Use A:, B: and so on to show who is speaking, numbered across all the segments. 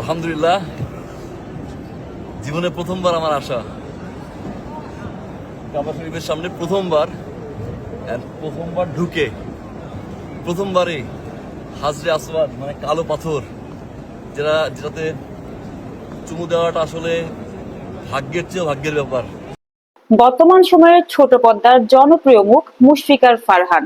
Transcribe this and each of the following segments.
A: আলহামদুলিল্লাহ। জীবনে প্রথমবার আমার আসা। কাবা শরীফের সামনে প্রথমবার প্রথমবার ঢুকে প্রথমবারে হাজরে আসওয়াদ মানে কালো পাথর, যেটা, যেটাতে চুমু দেওয়াটা আসলে ভাগ্যের চেয়ে ভাগ্যের ব্যাপার।
B: বর্তমান সময়ের ছোট পর্দার জনপ্রিয় মুখ মুশফিকার ফারহান।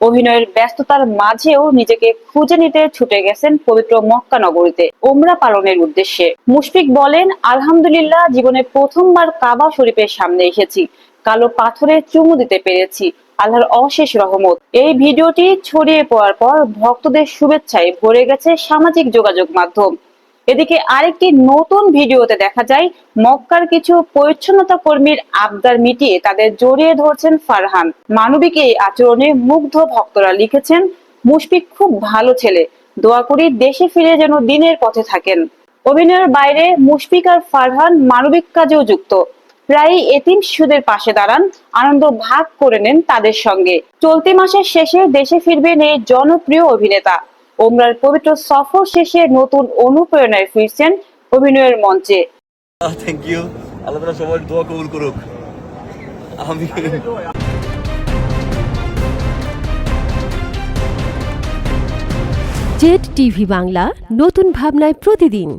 B: অভিনয়ের ব্যস্ততার মাঝেও নিজেকে খুঁজে নিতে ছুটে গেছেন পবিত্র মক্কা নগরীতে ওমরা পালনের উদ্দেশ্যে। মুশফিক বলেন, আলহামদুলিল্লাহ, জীবনে প্রথমবার কাবা শরীফের সামনে এসেছি। কালো পাথরে চুমু দিতে পেরেছি। আল্লাহর অশেষ রহমত। এই ভিডিওটি ছড়িয়ে পড়ার পর ভক্তদের শুভেচ্ছায় ভরে গেছে সামাজিক যোগাযোগ মাধ্যম। এদিকে আরেকটি নতুন ভিডিওতে দেখা যায়, মক্কার কিছু পরিচ্ছন্নতা কর্মীর আবদার মিটিয়ে তাদের জড়িয়ে ধরছেন ফারহান। মানবিক এই আচরণে মুগ্ধ ভক্তরা লিখেছেন, মুশফিক খুব ভালো ছেলে, দোয়া করি দেশে ফিরে যেন দিনের পথে থাকেন। অভিনয়ের বাইরে মুশফিক আর ফারহান মানবিক কাজেও যুক্ত। প্রায় এতিম শিশুদের পাশে দাঁড়ান, আনন্দ ভাগ করে নেন তাদের সঙ্গে। চলতি মাসের শেষে দেশে ফিরবেন এই জনপ্রিয় অভিনেতা। ওমরার পবিত্র সফর শেষে নতুন অনুপ্রেরণায় ফিরছেন অভিনয়ের মঞ্চে।
A: থ্যাংক ইউ আল্লাহ তালা সবার দোয়া কবুল করুক। আমি
C: জেড টিভি বাংলা নতুন ভাবনায় প্রতিদিন।